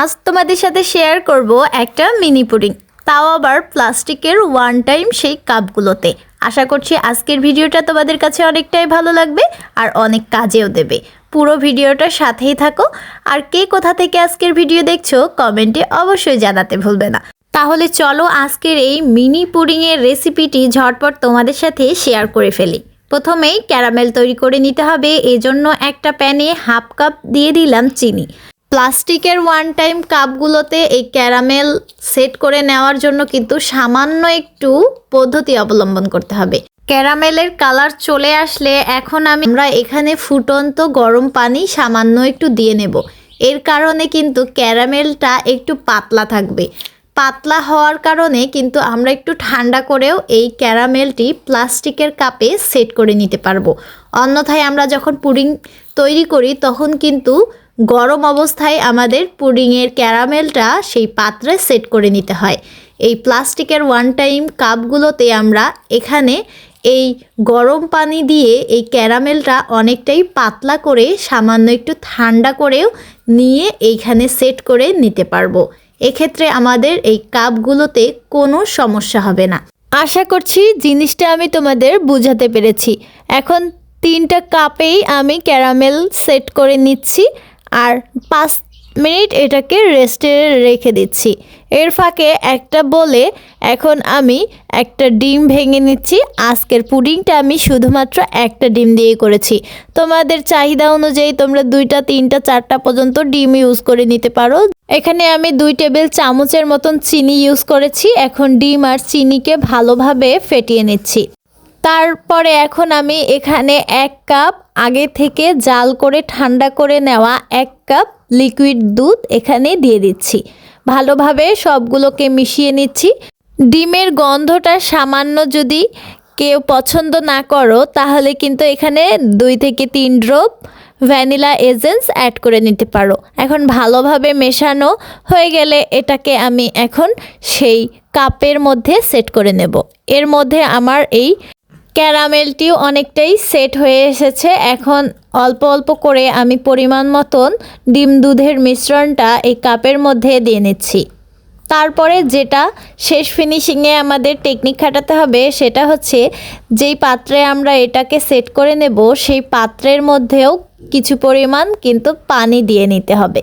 আজ তোমাদের সাথে শেয়ার করব একটা মিনি পুডিং তাও আবার প্লাস্টিকের ওয়ান টাইম সেই কাপগুলোতে। আশা করছি আজকের ভিডিওটা তোমাদের কাছে অনেকটাই ভালো লাগবে আর অনেক কাজেও দেবে। পুরো ভিডিওটার সাথেই থাকো। আর কে কোথা থেকে আজকের ভিডিও দেখছ কমেন্টে অবশ্যই জানাতে ভুলবে না। তাহলে চলো আজকের এই মিনি পুডিংয়ের রেসিপিটি ঝটপট তোমাদের সাথে শেয়ার করে ফেলি। প্রথমেই ক্যারামেল তৈরি করে নিতে হবে। এজন্য একটা প্যানে হাফ কাপ দিয়ে দিলাম চিনি। প্লাস্টিকের ওয়ান টাইম কাপগুলোতে এই ক্যারামেল সেট করে নেওয়ার জন্য কিন্তু সামান্য একটু পদ্ধতি অবলম্বন করতে হবে। ক্যারামেলের কালার চলে আসলে এখন আমি আমরা এখানে ফুটন্ত গরম পানি সামান্য একটু দিয়ে নেব। এর কারণে কিন্তু ক্যারামেলটা একটু পাতলা থাকবে। পাতলা হওয়ার কারণে কিন্তু আমরা একটু ঠান্ডা করেও এই ক্যারামেলটি প্লাস্টিকের কাপে সেট করে নিতে পারব। অন্যথায় আমরা যখন পুডিং তৈরি করি তখন কিন্তু গরম অবস্থায় আমাদের পুডিংয়ের ক্যারামেলটা সেই পাত্রে সেট করে নিতে হয়। এই প্লাস্টিকের ওয়ান টাইম কাপগুলোতে আমরা এখানে এই গরম পানি দিয়ে এই ক্যারামেলটা অনেকটাই পাতলা করে, সামান্য একটু ঠান্ডা করেও নিয়ে এইখানে সেট করে নিতে পারব। এক্ষেত্রে আমাদের এই কাপগুলোতে কোনো সমস্যা হবে না। আশা করছি জিনিসটা আমি তোমাদের বোঝাতে পেরেছি। এখন তিনটা কাপেই আমি ক্যারামেল সেট করে নিচ্ছি। আর পাঁচ মিনিট এটাকে রেস্টে রেখে দিচ্ছি। এর ফাঁকে একটা বলে এখন আমি একটা ডিম ভেঙে নিচ্ছি। আজকের পুডিংটা আমি শুধুমাত্র একটা ডিম দিয়ে করেছি। তোমাদের চাহিদা অনুযায়ী তোমরা দুইটা, তিনটা, চারটা পর্যন্ত ডিম ইউজ করে নিতে পারো। এখানে আমি দুই টেবিল চামচের মতন চিনি ইউজ করেছি। এখন ডিম আর চিনিকে ভালোভাবে ফেটিয়ে নিচ্ছি। তারপরে এখন আমি এখানে এক কাপ আগে থেকে জাল করে ঠান্ডা করে নেওয়া এক কাপ লিকুইড দুধ এখানে দিয়ে দিচ্ছি। ভালোভাবে সবগুলোকে মিশিয়ে নিচ্ছি। ডিমের গন্ধটা সামান্য যদি কেউ পছন্দ না করো, তাহলে কিন্তু এখানে দুই থেকে তিন ড্রপ ভ্যানিলা এজেন্স অ্যাড করে নিতে পারো। এখন ভালোভাবে মেশানো হয়ে গেলে এটাকে আমি এখন সেই কাপের মধ্যে সেট করে নেব। এর মধ্যে আমার এই ক্যারামেলটিও অনেকটাই সেট হয়ে এসেছে। এখন অল্প অল্প করে আমি পরিমাণ মতন ডিম দুধের মিশ্রণটা এই কাপের মধ্যে দিয়ে নিচ্ছি। তারপরে যেটা শেষ ফিনিশিংয়ে আমাদের টেকনিক খাটাতে হবে সেটা হচ্ছে যেই পাত্রে আমরা এটাকে সেট করে নেব সেই পাত্রের মধ্যেও কিছু পরিমাণ কিন্তু পানি দিয়ে নিতে হবে।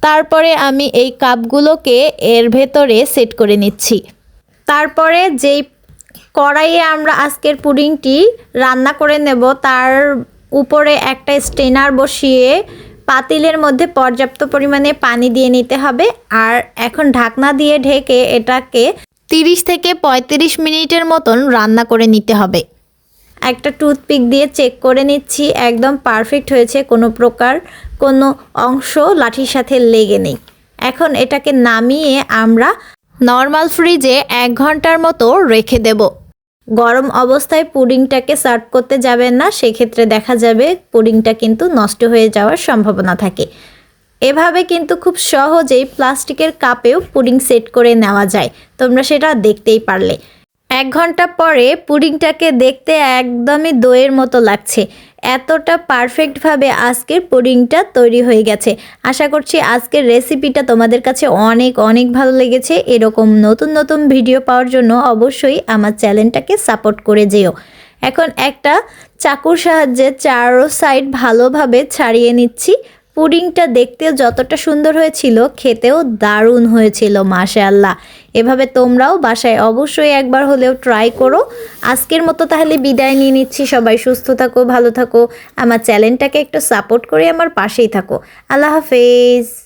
তারপরে আমি এই কাপগুলোকে এর ভেতরে সেট করে নিচ্ছি। তারপরে যেই কড়াইয়ে আমরা আজকের পুডিংটি রান্না করে নেব। তার উপরে একটা স্টেনার বসিয়ে পাতিলের মধ্যে পর্যাপ্ত পরিমাণে পানি দিয়ে নিতে হবে। আর এখন ঢাকনা দিয়ে ঢেকে এটাকে তিরিশ থেকে পঁয়ত্রিশ মিনিটের মতন রান্না করে নিতে হবে। একটা টুথপিক দিয়ে চেক করে নিচ্ছি, একদম পারফেক্ট হয়েছে, কোনো প্রকার কোনো অংশ লাঠির সাথে লেগে নেই। এখন এটাকে নামিয়ে আমরা নর্মাল ফ্রিজে এক ঘণ্টার মতো রেখে দেব। গরম অবস্থায় পুডিংটাকে সার্ভ করতে যাবেন না, সেক্ষেত্রে দেখা যাবে পুডিংটা কিন্তু নষ্ট হয়ে যাওয়ার সম্ভাবনা থাকে। এভাবে কিন্তু খুব সহজেই প্লাস্টিকের কাপেও পুডিং সেট করে নেওয়া যায়। তোমরা সেটা দেখতেই পারলে। এক ঘণ্টা পরে পুডিংটাকে দেখতে একদমই দইয়ের মতো লাগছে। এতটা পারফেক্টভাবে আজকের পুডিংটা তৈরি হয়ে গেছে। আশা করছি আজকের রেসিপিটা তোমাদের কাছে অনেক অনেক ভালো লেগেছে। এরকম নতুন নতুন ভিডিও পাওয়ার জন্য অবশ্যই আমার চ্যানেলটাকে সাপোর্ট করে যেও। এখন একটা চাকুর সাহায্যে চারো সাইড ভালোভাবে ছাড়িয়ে নিচ্ছি। পুডিংটা দেখতেও যতটা সুন্দর হয়েছিল, খেতেও দারুণ হয়েছিল, মাশাআল্লাহ। এভাবে তোমরাও বাসায় অবশ্যই একবার হলেও ট্রাই করো। আজকের মতো তাহলে বিদায় নিয়ে নিচ্ছি। সবাই সুস্থ থাকো, ভালো থাকো। আমার চ্যানেলটাকে একটু সাপোর্ট করে আমার পাশেই থাকো। আল্লাহ হাফেজ।